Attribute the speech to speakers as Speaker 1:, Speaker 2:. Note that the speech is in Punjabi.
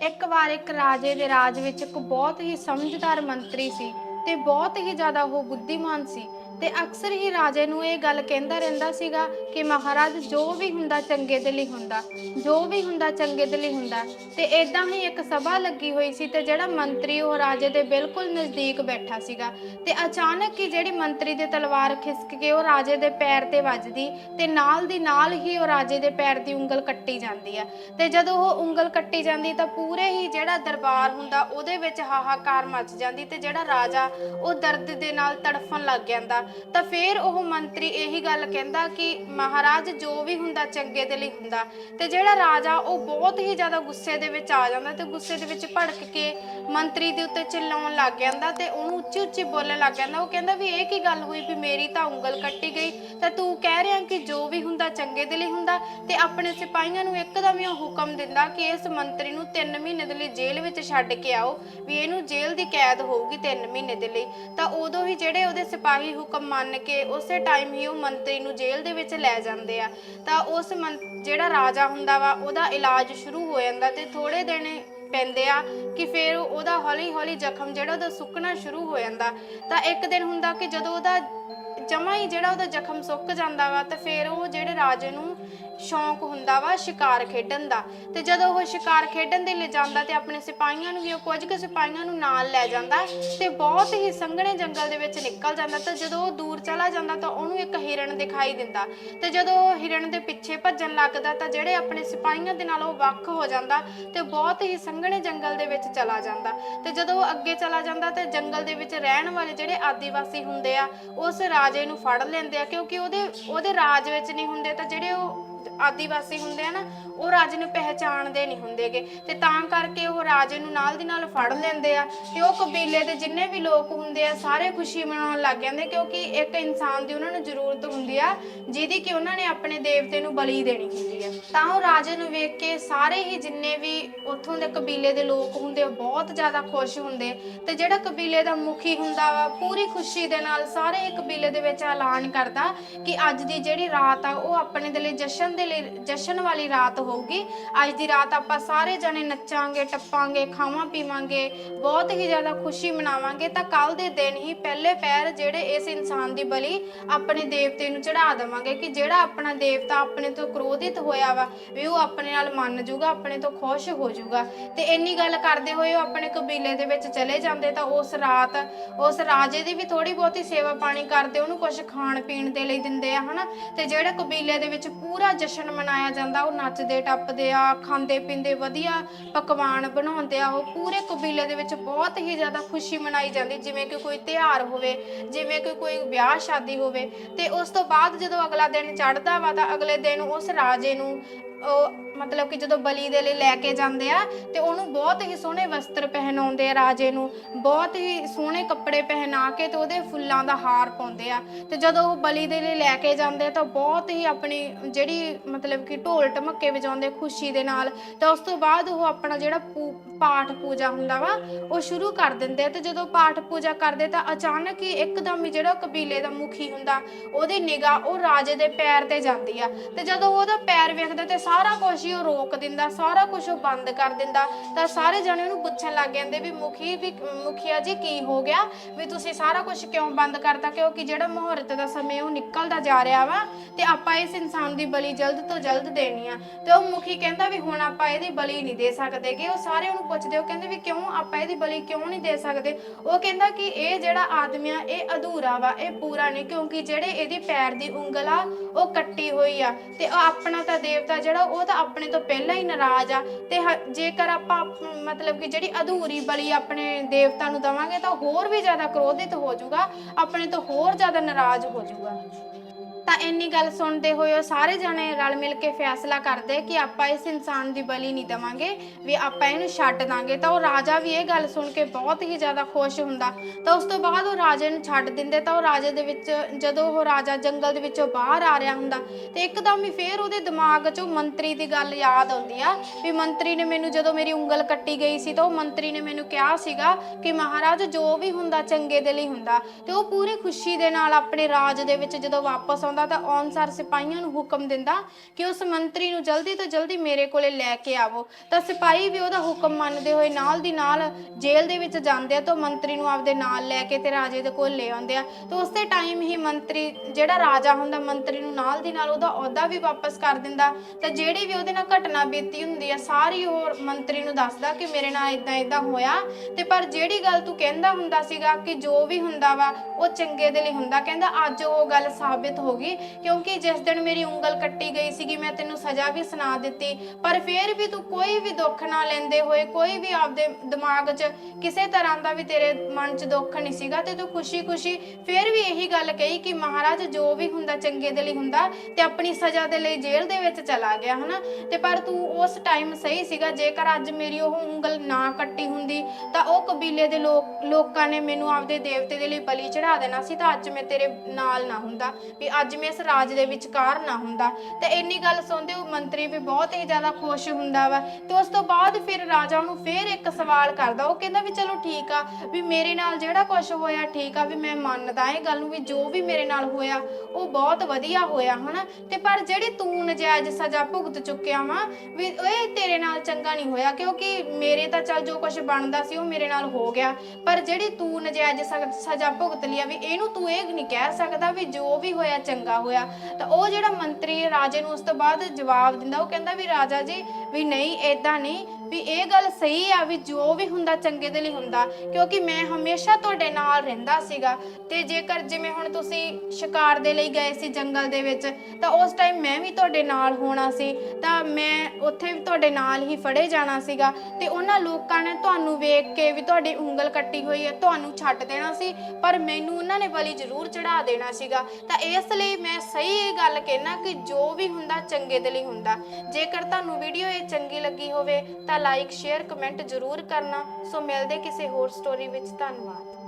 Speaker 1: ਇੱਕ ਵਾਰ ਇੱਕ ਰਾਜੇ ਦੇ ਰਾਜ ਵਿੱਚ ਇੱਕ ਬਹੁਤ ਹੀ ਸਮਝਦਾਰ ਮੰਤਰੀ ਸੀ ਤੇ ਬਹੁਤ ਹੀ ਜ਼ਿਆਦਾ ਉਹ ਬੁੱਧੀਮਾਨ ਸੀ। ਤੇ ਅਕਸਰ ਹੀ ਰਾਜੇ ਨੂੰ ਇਹ ਗੱਲ ਕਹਿੰਦਾ ਰਹਿੰਦਾ ਸੀਗਾ ਕਿ ਮਹਾਰਾਜ ਜੋ ਵੀ ਹੁੰਦਾ ਚੰਗੇ ਦੇ ਲਈ ਹੁੰਦਾ, ਜੋ ਵੀ ਹੁੰਦਾ ਚੰਗੇ ਦੇ ਲਈ ਹੁੰਦਾ ਤੇ ਇਦਾਂ ਹੀ ਇੱਕ ਸਭਾ ਲੱਗੀ ਹੋਈ ਸੀ ਤੇ ਜਿਹੜਾ ਮੰਤਰੀ ਉਹ ਰਾਜੇ ਦੇ ਬਿਲਕੁਲ ਨਜ਼ਦੀਕ ਬੈਠਾ ਸੀਗਾ ਤੇ ਅਚਾਨਕ ਹੀ ਜਿਹੜੀ ਮੰਤਰੀ ਦੀ ਤਲਵਾਰ ਖਿਸਕ ਕੇ ਉਹ ਰਾਜੇ ਦੇ ਪੈਰ ਤੇ ਵੱਜਦੀ ਤੇ ਨਾਲ ਦੀ ਨਾਲ ਹੀ ਉਹ ਰਾਜੇ ਦੇ ਪੈਰ ਦੀ ਉਂਗਲ ਕੱਟੀ ਜਾਂਦੀ ਆ ਤੇ ਜਦੋਂ ਉਹ ਉਂਗਲ ਕੱਟੀ ਜਾਂਦੀ ਤਾਂ ਪੂਰੇ ਹੀ ਜਿਹੜਾ ਦਰਬਾਰ ਹੁੰਦਾ ਉਹਦੇ ਵਿੱਚ ਹਾਹਾਕਾਰ ਮਚ ਜਾਂਦੀ ਤੇ ਜਿਹੜਾ ਰਾਜਾ ਉਹ ਦਰਦ ਦੇ ਨਾਲ ਤੜਫਣ ਲੱਗ ਜਾਂਦਾ ਤਾਂ ਫਿਰ ਉਹ ਮੰਤਰੀ ਇਹੀ ਗੱਲ ਕਹਿੰਦਾ ਕਿ ਮਹਾਰਾਜ ਜੋ ਵੀ ਹੁੰਦਾ ਚੰਗੇ ਦੇ ਲਈ ਹੁੰਦਾ ਤੇ ਜਿਹੜਾ ਰਾਜਾ ਉਹ ਬਹੁਤ ਹੀ ਜ਼ਿਆਦਾ ਗੁੱਸੇ ਦੇ ਵਿੱਚ ਆ ਜਾਂਦਾ ਤੇ ਗੁੱਸੇ ਦੇ ਵਿੱਚ ਭੜਕ ਕੇ ਮੰਤਰੀ ਦੇ ਉੱਤੇ ਚਿল্ਲਾਉਣ ਲੱਗ ਜਾਂਦਾ ਤੇ ਉਹਨੂੰ ਉੱਚੀ ਉੱਚੀ ਬੋਲਣ ਲੱਗ ਜਾਂਦਾ। ਉਹ ਕਹਿੰਦਾ ਵੀ ਇਹ ਕੀ ਗੱਲ ਹੋਈ ਵੀ ਮੇਰੀ ਤਾਂ ਉਂਗਲ ਕੱਟੀ ਗਈ। ਤਾਂ ਤੂੰ ਕਹਿ ਰਿਹਾ ਕਿ ਜੋ ਵੀ ਹੁੰਦਾ ਚੰਗੇ ਦੇ ਲਈ ਹੁੰਦਾ ਤੇ ਆਪਣੇ ਸਿਪਾਹੀਆਂ ਨੂੰ ਇੱਕਦਮ ਹੀ ਹੁਕਮ ਦਿੰਦਾ ਕਿ ਇਸ ਮੰਤਰੀ ਨੂੰ 3 ਮਹੀਨੇ ਦੇ ਲਈ ਜੇਲ੍ਹ ਵਿੱਚ ਛੱਡ ਕੇ ਆਓ ਵੀ ਇਹਨੂੰ ਜੇਲ੍ਹ ਦੀ ਕੈਦ ਹੋਊਗੀ 3 ਮਹੀਨੇ ਦੇ ਲਈ। ਤਾਂ ਉਦੋਂ ਹੀ ਜਿਹੜੇ ਉਹਦੇ ਸਿਪਾਹੀ ਹੁਕਮ ਮੰਨ ਕੇ ਉਸੇ ਟਾਈਮ ਹੀ ਉਹ ਮੰਤਰੀ ਨੂੰ ਜੇਲ੍ਹ ਦੇ ਵਿੱਚ ਲੈ ਜਾਂਦੇ ਆ। ਤਾਂ ਉਸ ਮੰ- ਜਿਹੜਾ ਰਾਜਾ ਹੁੰਦਾ ਵਾ, ਉਹਦਾ ਇਲਾਜ ਸ਼ੁਰੂ ਹੋ ਜਾਂਦਾ ਤੇ ਥੋੜੇ ਦਿਨ ਪੈਂਦੇ ਆ ਕਿ ਫਿਰ ਉਹਦਾ ਹੌਲੀ ਹੌਲੀ ਜ਼ਖਮ ਜਿਹੜਾ ਉਹਦਾ ਸੁੱਕਣਾ ਸ਼ੁਰੂ ਹੋ ਜਾਂਦਾ। ਤਾਂ ਇੱਕ ਦਿਨ ਹੁੰਦਾ ਕਿ ਜਦੋਂ ਉਹਦਾ ਜਮਾ ਹੀ ਜਿਹੜਾ ਉਹਦਾ ਜ਼ਖਮ ਸੁੱਕ ਜਾਂਦਾ ਵਾ ਤੇ ਫਿਰ ਉਹ ਜਿਹੜੇ ਰਾਜੇ ਨੂੰ ਸ਼ੌਂਕ ਹੁੰਦਾ ਵਾ ਸ਼ਿਕਾਰ ਖੇਡਣ ਦਾ ਤੇ ਜਦੋਂ ਉਹ ਸ਼ਿਕਾਰ ਖੇਡਣ ਦੇ ਲਈ ਜਾਂਦਾ ਤੇ ਆਪਣੇ ਸਿਪਾਹੀਆਂ ਨੂੰ ਵੀ ਉਹ ਕੁਝ ਕੁ ਸਿਪਾਹੀਆਂ ਨੂੰ ਨਾਲ ਲੈ ਜਾਂਦਾ ਤੇ ਬਹੁਤ ਹੀ ਸੰਘਣੇ ਜੰਗਲ ਦੇ ਵਿੱਚ ਨਿਕਲ ਜਾਂਦਾ ਤਾਂ ਜਦੋਂ ਉਹ ਦੂਰ ਚਲਾ ਜਾਂਦਾ ਤਾਂ ਉਹਨੂੰ ਇੱਕ ਹਿਰਨ ਦਿਖਾਈ ਦਿੰਦਾ ਤੇ ਜਦੋਂ ਉਹ ਹਿਰਨ ਦੇ ਪਿੱਛੇ ਭੱਜਣ ਲੱਗਦਾ ਤਾਂ ਜਿਹੜੇ ਆਪਣੇ ਸਿਪਾਹੀਆਂ ਦੇ ਨਾਲ ਉਹ ਵੱਖ ਹੋ ਜਾਂਦਾ ਤੇ ਬਹੁਤ ਹੀ ਸੰਘਣੇ ਜੰਗਲ ਦੇ ਵਿੱਚ ਚਲਾ ਜਾਂਦਾ ਤੇ ਜਦੋਂ ਉਹ ਅੱਗੇ ਚਲਾ ਜਾਂਦਾ ਤੇ ਜੰਗਲ ਦੇ ਵਿੱਚ ਰਹਿਣ ਵਾਲੇ ਜਿਹੜੇ ਆਦੀਵਾਸੀ ਹੁੰਦੇ ਆ, ਉਸ ਰਾਜੇ ਨੂੰ ਫੜ ਲੈਂਦੇ ਆ ਕਿਉਂਕਿ ਉਹਦੇ ਉਹਦੇ ਰਾਜ ਵਿੱਚ ਨਹੀਂ ਹੁੰਦੇ ਤਾਂ ਜਿਹੜੇ ਉਹ ਆਦੀਵਾਸੀ ਹੁੰਦੇ ਆ ਨਾ, ਉਹ ਰਾਜੇ ਨੂੰ ਪਹਿਚਾਣਦੇ ਨਹੀਂ ਹੁੰਦੇਗੇ। ਤੇ ਤਾਂ ਕਰਕੇ ਉਹ ਰਾਜੇ ਨੂੰ ਨਾਲ ਦੀ ਨਾਲ ਫੜ ਲੈਂਦੇ ਆ ਤੇ ਉਹ ਕਬੀਲੇ ਦੇ ਜਿੰਨੇ ਵੀ ਲੋਕ ਹੁੰਦੇ ਆ, ਸਾਰੇ ਖੁਸ਼ੀ ਮਨਾਉਣ ਲੱਗ ਜਾਂਦੇ ਕਿਉਂਕਿ ਇੱਕ ਇਨਸਾਨ ਦੀ ਉਹਨਾਂ ਨੂੰ ਜ਼ਰੂਰਤ ਹੁੰਦੀ ਆ, ਜਿਹਦੀ ਕਿ ਉਹਨਾਂ ਨੇ ਆਪਣੇ ਦੇਵਤੇ ਨੂੰ ਬਲੀ ਦੇਣੀ ਹੁੰਦੀ ਆ। ਤਾਂ ਉਹ ਰਾਜੇ ਨੂੰ ਵੇਖ ਕੇ ਸਾਰੇ ਹੀ ਜਿੰਨੇ ਵੀ ਉੱਥੋਂ ਦੇ ਕਬੀਲੇ ਦੇ ਲੋਕ ਹੁੰਦੇ ਉਹ ਬਹੁਤ ਜ਼ਿਆਦਾ ਖੁਸ਼ ਹੁੰਦੇ ਤੇ ਜਿਹੜਾ ਕਬੀਲੇ ਦਾ ਮੁਖੀ ਹੁੰਦਾ ਵਾ, ਪੂਰੀ ਖੁਸ਼ੀ ਦੇ ਨਾਲ ਸਾਰੇ ਹੀ ਕਬੀਲੇ ਦੇ ਵਿੱਚ ਐਲਾਨ ਕਰਦਾ ਕਿ ਅੱਜ ਦੀ ਜਿਹੜੀ ਰਾਤ ਆ, ਉਹ ਆਪਣੇ ਦੇ ਲਈ ਜਸ਼ਨ ਦੇ ਲਈ ਜਸ਼ਨ ਵਾਲੀ ਰਾਤ ਹੋਊਗੀ। ਅੱਜ ਦੀ ਰਾਤ ਆਪਾਂ ਸਾਰੇ ਜਣੇ ਨੱਚਾਂਗੇ, ਟੱਪਾਂਗੇ, ਖਾਵਾਂ ਪੀਵਾਂਗੇ, ਬਹੁਤ ਹੀ ਜ਼ਿਆਦਾ ਖੁਸ਼ੀ ਮਨਾਵਾਂਗੇ। ਤਾਂ ਕੱਲ ਦੇ ਦਿਨ ਹੀ ਪਹਿਲੇ ਪੈਰ ਜਿਹੜੇ ਇਸ ਇਨਸਾਨ ਦੀ ਬਲੀ ਆਪਣੇ ਦੇਵਤੇ ਨੂੰ ਚੜਾ ਦੇਵਾਂਗੇ ਕਿ ਜਿਹੜਾ ਆਪਣਾ ਦੇਵਤਾ ਆਪਣੇ ਤੋਂ ਕ੍ਰੋਧਿਤ ਹੋਇਆ ਵਾ, ਵੀ ਉਹ ਆਪਣੇ ਨਾਲ ਮੰਨ ਜੂਗਾ, ਆਪਣੇ ਤੋਂ ਖੁਸ਼ ਹੋ ਜਾਊਗਾ ਤੇ ਇੰਨੀ ਗੱਲ ਕਰਦੇ ਹੋਏ ਉਹ ਆਪਣੇ ਕਬੀਲੇ ਦੇ ਵਿੱਚ ਚਲੇ ਜਾਂਦੇ, ਤਾਂ ਉਸ ਰਾਤ ਉਸ ਰਾਜੇ ਦੀ ਵੀ ਥੋੜੀ ਬਹੁਤੀ ਸੇਵਾ ਪਾਣੀ ਕਰਦੇ, ਉਹਨੂੰ ਕੁਝ ਖਾਣ ਪੀਣ ਦੇ ਲਈ ਦਿੰਦੇ ਆ, ਹਨਾ? ਤੇ ਜਿਹੜੇ ਕਬੀਲੇ ਦੇ ਵਿੱਚ ਪੂਰਾ ਜਸ਼ਨ ਮਨਾਇਆ ਜਾਂਦਾ, ਉਹ ਨੱਚਦੇ, ਟੱਪਦੇ, ਆ ਖਾਂਦੇ, ਪੀਂਦੇ, ਵਧੀਆ ਪਕਵਾਨ ਬਣਾਉਂਦੇ ਆ। ਉਹ ਪੂਰੇ ਕਬੀਲੇ ਦੇ ਵਿੱਚ ਬਹੁਤ ਹੀ ਜ਼ਿਆਦਾ ਖੁਸ਼ੀ ਮਨਾਈ ਜਾਂਦੀ, ਜਿਵੇਂ ਕਿ ਕੋਈ ਤਿਉਹਾਰ ਹੋਵੇ, ਜਿਵੇਂ ਕਿ ਕੋਈ ਵਿਆਹ ਸ਼ਾਦੀ ਹੋਵੇ। ਤੇ ਉਸ ਤੋਂ ਬਾਅਦ ਜਦੋਂ ਅਗਲਾ ਦਿਨ ਚੜ੍ਹਦਾ ਵਾ ਤਾਂ ਅਗਲੇ ਦਿਨ ਉਸ ਰਾਜੇ ਨੂੰ ਉਹ ਮਤਲਬ ਕਿ ਜਦੋਂ ਬਲੀ ਦੇ ਲਈ ਲੈ ਕੇ ਜਾਂਦੇ ਆ ਤੇ ਉਹਨੂੰ ਬਹੁਤ ਹੀ ਸੋਹਣੇ ਵਸਤਰ ਪਹਿਨਾਉਂਦੇ ਆ ਰਾਜੇ ਨੂੰ, ਬਹੁਤ ਹੀ ਸੋਹਣੇ ਕੱਪੜੇ ਪਹਿਨਾ ਕੇ ਤੇ ਉਹਦੇ ਫੁੱਲਾਂ ਦਾ ਹਾਰ ਪਾਉਂਦੇ ਆ। ਤੇ ਜਦੋਂ ਉਹ ਬਲੀ ਦੇ ਲਈ ਲੈ ਕੇ ਜਾਂਦੇ ਆ ਤਾਂ ਬਹੁਤ ਹੀ ਆਪਣੀ ਜਿਹੜੀ ਮਤਲਬ ਕਿ ਢੋਲ ਢਮੱਕੇ ਵਜਾਉਂਦੇ ਖੁਸ਼ੀ ਦੇ ਨਾਲ। ਤੇ ਉਸ ਤੋਂ ਬਾਅਦ ਉਹ ਆਪਣਾ ਜਿਹੜਾ ਪਾਠ ਪੂਜਾ ਹੁੰਦਾ ਵਾ, ਉਹ ਸ਼ੁਰੂ ਕਰ ਦਿੰਦੇ ਆ। ਤੇ ਜਦੋਂ ਪਾਠ ਪੂਜਾ ਕਰਦੇ ਤਾਂ ਅਚਾਨਕ ਹੀ ਇੱਕਦਮ ਹੀ ਜਿਹੜਾ ਕਬੀਲੇ ਦਾ ਮੁਖੀ ਹੁੰਦਾ, ਉਹਦੀ ਨਿਗਾਹ ਉਹ ਰਾਜੇ ਦੇ ਪੈਰ ਤੇ ਜਾਂਦੀ ਆ। ਤੇ ਜਦੋਂ ਉਹ ਉਹਦਾ ਪੈਰ ਵੇਖਦਾ ਤੇ ਸਾਰਾ ਕੁਝ ਹੀ ਉਹ ਰੋਕ ਦਿੰਦਾ, ਸਾਰਾ ਕੁਝ ਉਹ ਬੰਦ ਕਰ ਦਿੰਦਾ। ਤਾਂ ਸਾਰੇ ਜਣੇ ਉਹਨੂੰ ਪੁੱਛਣ ਲੱਗ ਜਾਂਦੇ ਵੀ ਮੁਖੀ ਵੀ, ਮੁਖੀਆ ਜੀ ਕੀ ਹੋ ਗਿਆ? ਵੀ ਤੁਸੀਂ ਸਾਰਾ ਕੁਝ ਕਿਉਂ ਬੰਦ ਕਰਤਾ? ਕਿਉਂਕਿ ਜਿਹੜਾ ਮੁਹੂਰਤ ਦਾ ਸਮੇਂ ਉਹ ਨਿਕਲਦਾ ਜਾ ਰਿਹਾ ਵਾ, ਤੇ ਆਪਾਂ ਇਸ ਇਨਸਾਨ ਦੀ ਬਲੀ ਜਲਦ ਤੋਂ ਜਲਦ ਦੇਣੀ ਆ। ਤੇ ਉਹ ਮੁਖੀ ਕਹਿੰਦਾ ਵੀ ਹੁਣ ਆਪਾਂ ਇਹਦੀ ਬਲੀ ਨਹੀਂ ਦੇ ਸਕਦੇਗੇ ਉਹ ਸਾਰੇ ਉਹਨੂੰ ਪੁੱਛਦੇ, ਉਹ ਕਹਿੰਦੇ ਵੀ ਕਿਉਂ ਆਪਾਂ ਇਹਦੀ ਬਲੀ ਕਿਉਂ ਨਹੀਂ ਦੇ ਸਕਦੇ? ਉਹ ਕਹਿੰਦਾ ਕਿ ਇਹ ਜਿਹੜਾ ਆਦਮੀ ਆ, ਇਹ ਅਧੂਰਾ ਵਾ, ਇਹ ਪੂਰਾ ਨਹੀਂ। ਕਿਉਂਕਿ ਜਿਹੜੇ ਇਹਦੀ ਪੈਰ ਦੀ ਉਂਗਲ ਆ, ਉਹ ਕੱਟੀ ਹੋਈ ਆ। ਤੇ ਉਹ ਆਪਣਾ ਤਾਂ ਦੇਵਤਾ ਜਿਹੜਾ ਉਹ ਤਾਂ ਆਪਣੇ ਤੋਂ ਪਹਿਲਾਂ ਹੀ ਨਾਰਾਜ਼ ਆ। ਤੇ ਹ- ਜੇਕਰ ਆਪਾਂ ਆਪ- ਮਤਲਬ ਕਿ ਜਿਹੜੀ ਅਧੂਰੀ ਬਲੀ ਆਪਣੇ ਦੇਵਤਾ ਨੂੰ ਦਵਾਂਗੇ ਤਾਂ ਹੋਰ ਵੀ ਜ਼ਿਆਦਾ ਕ੍ਰੋਧਿਤ ਹੋ ਜਾਊਗਾ, ਆਪਣੇ ਤੋਂ ਹੋਰ ਜ਼ਿਆਦਾ ਨਾਰਾਜ਼ ਹੋ ਜਾਊਗਾ। ਤਾਂ ਇੰਨੀ ਗੱਲ ਸੁਣਦੇ ਹੋਏ ਉਹ ਸਾਰੇ ਜਣੇ ਰਲ ਮਿਲ ਕੇ ਫੈਸਲਾ ਕਰਦੇ ਕਿ ਆਪਾਂ ਇਸ ਇਨਸਾਨ ਦੀ ਬਲੀ ਨਹੀਂ ਦਵਾਂਗੇ, ਵੀ ਆਪਾਂ ਇਹਨੂੰ ਛੱਡ ਦਾਂਗੇ। ਤਾਂ ਉਹ ਰਾਜਾ ਵੀ ਇਹ ਗੱਲ ਸੁਣ ਕੇ ਬਹੁਤ ਹੀ ਜ਼ਿਆਦਾ ਖੁਸ਼ ਹੁੰਦਾ। ਤਾਂ ਉਸ ਤੋਂ ਬਾਅਦ ਉਹ ਰਾਜੇ ਨੂੰ ਛੱਡ ਦਿੰਦੇ, ਤਾਂ ਉਹ ਰਾਜੇ ਦੇ ਵਿੱਚ, ਜਦੋਂ ਉਹ ਰਾਜਾ ਜੰਗਲ ਦੇ ਵਿੱਚੋਂ ਬਾਹਰ ਆ ਰਿਹਾ ਹੁੰਦਾ, ਤੇ ਇੱਕਦਮ ਹੀ ਫੇਰ ਉਹਦੇ ਦਿਮਾਗ 'ਚੋਂ ਮੰਤਰੀ ਦੀ ਗੱਲ ਯਾਦ ਆਉਂਦੀ ਆ, ਵੀ ਮੰਤਰੀ ਨੇ ਮੈਨੂੰ ਜਦੋਂ ਮੇਰੀ ਉਂਗਲ ਕੱਟੀ ਗਈ ਸੀ, ਤਾਂ ਉਹ ਮੰਤਰੀ ਨੇ ਮੈਨੂੰ ਕਿਹਾ ਸੀਗਾ ਕਿ ਮਹਾਰਾਜ ਜੋ ਵੀ ਹੁੰਦਾ ਚੰਗੇ ਦੇ ਲਈ ਹੁੰਦਾ, ਤੇ ਉਹ ਪੂਰੀ ਖੁਸ਼ੀ ਦੇ ਨਾਲ ਆਪਣੇ ਰਾਜ ਦੇ ਵਿੱਚ ਜਦੋਂ ਵਾਪਸ ਆਉਂਦਾ ਹੁੰਦਾ ਤਾਂ ਅਨਸਾਰ ਸਿਪਾਹੀਆਂ ਨੂੰ ਹੁਕਮ ਦਿੰਦਾ ਕਿ ਉਸ ਮੰਤਰੀ ਨੂੰ ਜਲਦੀ ਤੋਂ ਜਲਦੀ ਮੇਰੇ ਕੋਲੇ ਲੈ ਕੇ ਆਵੋ। ਤਾਂ ਸਿਪਾਹੀ ਵੀ ਉਹਦਾ ਹੁਕਮ ਮੰਨਦੇ ਹੋਏ ਨਾਲ ਦੀ ਨਾਲ ਜੇਲ੍ਹ ਦੇ ਵਿੱਚ ਜਾਂਦੇ ਆ ਤਾਂ ਮੰਤਰੀ ਨੂੰ ਆਪਦੇ ਨਾਲ ਲੈ ਕੇ ਤੇ ਰਾਜੇ ਦੇ ਕੋਲ ਲੈ ਆਉਂਦੇ ਆ। ਤਾਂ ਉਸੇ ਟਾਈਮ ਹੀ ਮੰਤਰੀ, ਜਿਹੜਾ ਰਾਜਾ ਹੁੰਦਾ, ਮੰਤਰੀ ਨੂੰ ਨਾਲ ਦੀ ਨਾਲ ਉਹਦਾ ਅਹੁਦਾ ਵੀ ਵਾਪਸ ਕਰ ਦਿੰਦਾ। ਤਾਂ ਜਿਹੜੀ ਵੀ ਉਹਦੇ ਨਾਲ ਘਟਨਾ ਬੀਤੀ ਹੁੰਦੀ ਆ, ਸਾਰੀ ਉਹ ਮੰਤਰੀ ਨੂੰ ਦੱਸਦਾ ਕਿ ਮੇਰੇ ਨਾਲ ਇਦਾਂ ਇਦਾਂ ਹੋਇਆ। ਤੇ ਪਰ ਜਿਹੜੀ ਗੱਲ ਤੂੰ ਕਹਿੰਦਾ ਹੁੰਦਾ ਸੀਗਾ ਕਿ ਜੋ ਵੀ ਹੁੰਦਾ ਵਾ, ਉਹ ਚੰਗੇ ਦੇ ਲਈ ਹੁੰਦਾ। ਕਹਿੰਦਾ ਅੱਜ ਉਹ ਗੱਲ ਸਾਬਿਤ ਹੋ ਗਈ ਕਿਉਂਕਿ ਜਿਸ ਦਿਨ ਮੇਰੀ ਉਂਗਲ ਕੱਟੀ ਗਈ ਸੀਗੀ, ਮੈਂ ਤੈਨੂੰ ਸਜ਼ਾ ਵੀ ਸੁਣਾ ਦਿੱਤੀ। ਪਰ ਫੇਰ ਵੀ ਤੂੰ ਕੋਈ ਵੀ ਦੁੱਖ ਨਾ ਲੈਂਦੇ ਹੋਏ, ਕੋਈ ਵੀ ਆਪਦੇ ਦਿਮਾਗ 'ਚ ਕਿਸੇ ਤਰ੍ਹਾਂ ਦਾ ਵੀ ਤੇਰੇ ਮਨ 'ਚ ਦੁੱਖ ਨਹੀਂ ਸੀਗਾ, ਤੇ ਤੂੰ ਖੁਸ਼ੀ-ਖੁਸ਼ੀ ਫੇਰ ਵੀ ਇਹੀ ਗੱਲ ਕਹੀ ਕਿ ਮਹਾਰਾਜ ਜੋ ਵੀ ਹੁੰਦਾ ਚੰਗੇ ਦੇ ਲਈ ਹੁੰਦਾ, ਤੇ ਆਪਣੀ ਸਜ਼ਾ ਦੇ ਲਈ ਜੇਲ੍ਹ ਦੇ ਵਿੱਚ ਚਲਾ ਗਿਆ, ਹਨਾ? ਤੇ ਪਰ ਤੂੰ ਉਸ ਟਾਈਮ ਸਹੀ ਸੀਗਾ, ਜੇਕਰ ਅੱਜ ਮੇਰੀ ਉਹ ਉਂਗਲ ਨਾ ਕੱਟੀ ਹੁੰਦੀ, ਤਾਂ ਉਹ ਕਬੀਲੇ ਦੇ ਲੋਕ ਲੋਕਾਂ ਨੇ ਮੈਨੂੰ ਆਪਦੇ ਦੇਵਤੇ ਦੇ ਲਈ ਬਲੀ ਚੜਾ ਦੇਣਾ ਸੀ, ਤਾਂ ਅੱਜ ਮੈਂ ਤੇਰੇ ਨਾਲ ਨਾ ਹੁੰਦਾ, ਵੀ ਅੱਜ ਮੈਂ ਇਸ ਰਾਜ ਦੇ ਵਿਚਕਾਰ ਨਾ ਹੁੰਦਾ। ਤੇ ਇੰਨੀ ਗੱਲ ਸੁਣਦੇ ਉਹ ਮੰਤਰੀ ਵੀ ਬਹੁਤ ਹੀ ਜ਼ਿਆਦਾ ਖੁਸ਼ ਹੁੰਦਾ ਵਾ। ਤੇ ਉਸ ਤੋਂ ਬਾਅਦ ਫਿਰ ਰਾਜਾ ਨੂੰ ਫਿਰ ਇੱਕ ਸਵਾਲ ਕਰਦਾ। ਉਹ ਕਹਿੰਦਾ ਵੀ ਚਲੋ ਠੀਕ ਆ, ਵੀ ਮੇਰੇ ਨਾਲ ਜਿਹੜਾ ਕੁਝ ਹੋਇਆ ਠੀਕ ਆ, ਵੀ ਮੈਂ ਮੰਨਦਾ ਇਹ ਗੱਲ ਨੂੰ ਵੀ ਜੋ ਵੀ ਮੇਰੇ ਨਾਲ ਹੋਇਆ, ਉਹ ਬਹੁਤ ਵਧੀਆ ਹੋਇਆ, ਹਨਾ? ਤੇ ਪਰ ਜਿਹੜੀ ਤੂੰ ਨਜਾਇਜ਼ ਸਜ਼ਾ ਭੁਗਤ ਚੁੱਕਿਆ ਵਾ, ਵੀ ਇਹ ਤੇਰੇ ਨਾਲ ਚੰਗਾ ਨਹੀਂ ਹੋਇਆ, ਕਿਉਂਕਿ ਮੇਰੇ ਤਾਂ ਚੱਲ ਜੋ ਕੁਝ ਬਣਦਾ ਸੀ, ਉਹ ਮੇਰੇ ਨਾਲ ਹੋ ਗਿਆ। ਪਰ ਜਿਹੜੀ ਤੂੰ ਨਜਾਇਜ਼ ਸਜ਼ਾ ਭੁਗਤ ਲਿਆ ਵੀ ਇਹਨੂੰ ਤੂੰ ਇਹ ਨਹੀਂ ਕਹਿ ਸਕਦਾ ਵੀ ਜੋ ਵੀ ਹੋਇਆ ਚੰਗਾ ਹੋਇਆ, ਤਾਂ ਉਹ ਜਿਹੜਾ ਮੰਤਰੀ ਰਾਜੇ ਨੂੰ ਉਸ ਤੋਂ ਬਾਅਦ ਜਵਾਬ ਦਿੰਦਾ, ਉਹ ਕਹਿੰਦਾ ਵੀ ਰਾਜਾ ਜੀ, ਵੀ ਨਹੀਂ, ਏਦਾਂ ਨਹੀਂ, ਵੀ ਇਹ ਗੱਲ ਸਹੀ ਆ ਵੀ ਜੋ ਵੀ ਹੁੰਦਾ ਚੰਗੇ ਦੇ ਲਈ ਹੁੰਦਾ, ਕਿਉਂਕਿ ਮੈਂ ਹਮੇਸ਼ਾ ਤੁਹਾਡੇ ਨਾਲ ਰਹਿੰਦਾ ਸੀਗਾ, ਤੇ ਜੇਕਰ ਜਿਵੇਂ ਹੁਣ ਤੁਸੀਂ ਸ਼ਿਕਾਰ ਦੇ ਲਈ ਗਏ ਸੀ ਜੰਗਲ ਦੇ ਵਿੱਚ, ਤਾਂ ਉਸ ਟਾਈਮ ਮੈਂ ਵੀ ਤੁਹਾਡੇ ਨਾਲ ਹੋਣਾ ਸੀ, ਤਾਂ ਮੈਂ ਉੱਥੇ ਵੀ ਤੁਹਾਡੇ ਨਾਲ ਹੀ ਫੜੇ ਜਾਣਾ ਸੀਗਾ, ਤੇ ਉਹਨਾਂ ਲੋਕਾਂ ਨੇ ਤੁਹਾਨੂੰ ਵੇਖ ਕੇ ਵੀ ਤੁਹਾਡੀ ਉਂਗਲ ਕੱਟੀ ਹੋਈ ਹੈ, ਤੁਹਾਨੂੰ ਛੱਡ ਦੇਣਾ ਸੀ, ਪਰ ਮੈਨੂੰ ਉਹਨਾਂ ਨੇ ਬਲੀ ਜ਼ਰੂਰ ਚੜਾ ਦੇਣਾ ਸੀਗਾ, ਤਾਂ ਇਸ ਲਈ ਮੈਂ ਸਹੀ ਇਹ ਗੱਲ ਕਹਿਣਾ ਕਿ ਜੋ ਵੀ ਹੁੰਦਾ ਚੰਗੇ ਦੇ ਲਈ ਹੁੰਦਾ। ਜੇਕਰ ਤੁਹਾਨੂੰ ਵੀਡੀਓ ਇਹ ਚੰਗੀ ਲੱਗੀ ਹੋਵੇ ਤਾਂ ਲਾਈਕ ਸ਼ੇਅਰ ਕਮੈਂਟ ਜ਼ਰੂਰ ਕਰਨਾ। ਸੋ ਮਿਲਦੇ ਕਿਸੇ ਹੋਰ ਸਟੋਰੀ ਵਿੱਚ। ਧੰਨਵਾਦ।